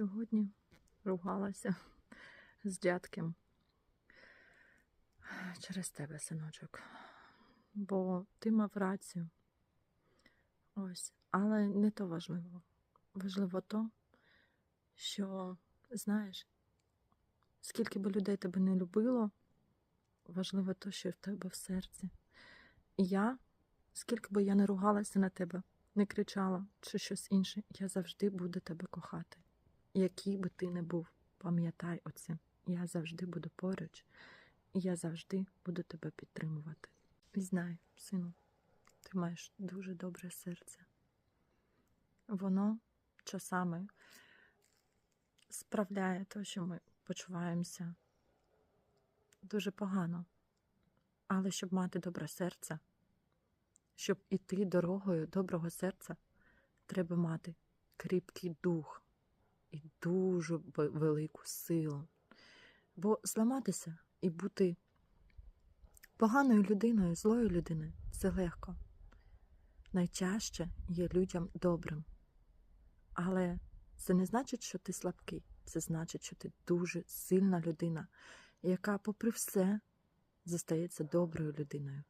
Сьогодні ругалася з дядьком через тебе, синочок. Бо ти мав рацію. Ось. Але не то важливо. Важливо то, що, знаєш, скільки би людей тебе не любило, важливо то, що в тебе в серці. І я, скільки би я не ругалася на тебе, не кричала чи щось інше, я завжди буду тебе кохати. Який би ти не був, пам'ятай оце. Я завжди буду поруч, і я завжди буду тебе підтримувати. І знай, сину, ти маєш дуже добре серце. Воно часами справляє те, що ми почуваємося дуже погано. Але щоб мати добре серце, щоб іти дорогою доброго серця, треба мати кріпкий дух дуже велику силу. Бо зламатися і бути поганою людиною, злою людиною це легко. Найчаще є людям добрим. Але це не значить, що ти слабкий. Це значить, що ти дуже сильна людина, яка, попри все, зостається доброю людиною.